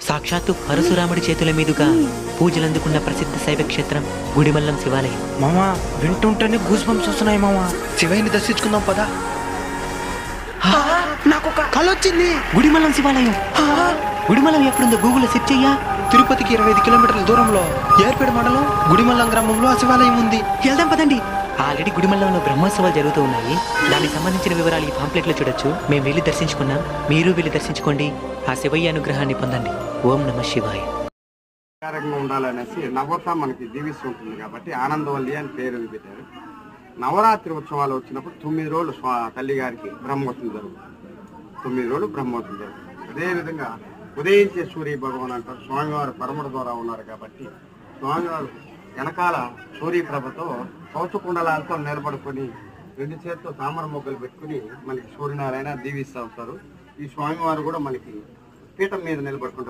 సాక్షాత్తు పరశురాముడి చేతుల మీదుగా పూజలందుకున్న ప్రసిద్ధ శైవ క్షేత్రం గుడిమల్లం శివాలయం. మామా వింటుంటేనే గూస్ బంప్స్ వస్తున్నాయి మామా. శివయ్యని దర్శించుకుందాం పదా. నాకు ఒక కళ వచ్చింది గుడిమల్లం శివాలయం. గుడిమల్లం ఎక్కడుందో గూగుల్ సెర్చ్ చెయ్యా. తిరుపతికి ఇరవై ఐదు కిలోమీటర్ల దూరంలో ఏర్పేడ మండలం గుడిమల్లం గ్రామంలో ఆ శివాలయం ఉంది. వెళ్దాం పదండి. ఆల్రెడీ గుడిమల్లంలో బ్రహ్మోత్సవాలు జరుగుతూ ఉన్నాయి. దానికి సంబంధించిన వివరాలు ఈ పాంప్లెట్లో చూడొచ్చు. మేము వెళ్ళి దర్శించుకున్నాం. మీరు వెళ్ళి దర్శించుకోండి. ఆ శివయ్య అనుగ్రహాన్ని పొందండి. ఓం నమ శివాయ. ఆరోగ్యంగా ఉండాలనేసి నవత మనకి జీవిస్తుంటుంది కాబట్టి ఆనందవల్లి అని పేరు పెట్టారు. నవరాత్రి ఉత్సవాలు వచ్చినప్పుడు తొమ్మిది రోజులు స్వా తల్లి గారికి బ్రహ్మోత్సవం జరుగుతుంది. తొమ్మిది రోజులు బ్రహ్మోత్సవం జరుగుతుంది. అదేవిధంగా ఉదయించే సూర్య భగవాన్ అంటారు. స్వామివారు పరముడు ద్వారా ఉన్నారు కాబట్టి స్వామివారు వెనకాల సూర్యప్రభతో కౌచకుండలాలతో నిలబడుకొని రెండు చేతితో తామర మొగ్గలు పెట్టుకుని మనకి సూర్యనారాయణ దీవిస్తూ ఉంటారు. ఈ స్వామివారు కూడా మనకి పీఠం మీద నిలబడుకుంటారు.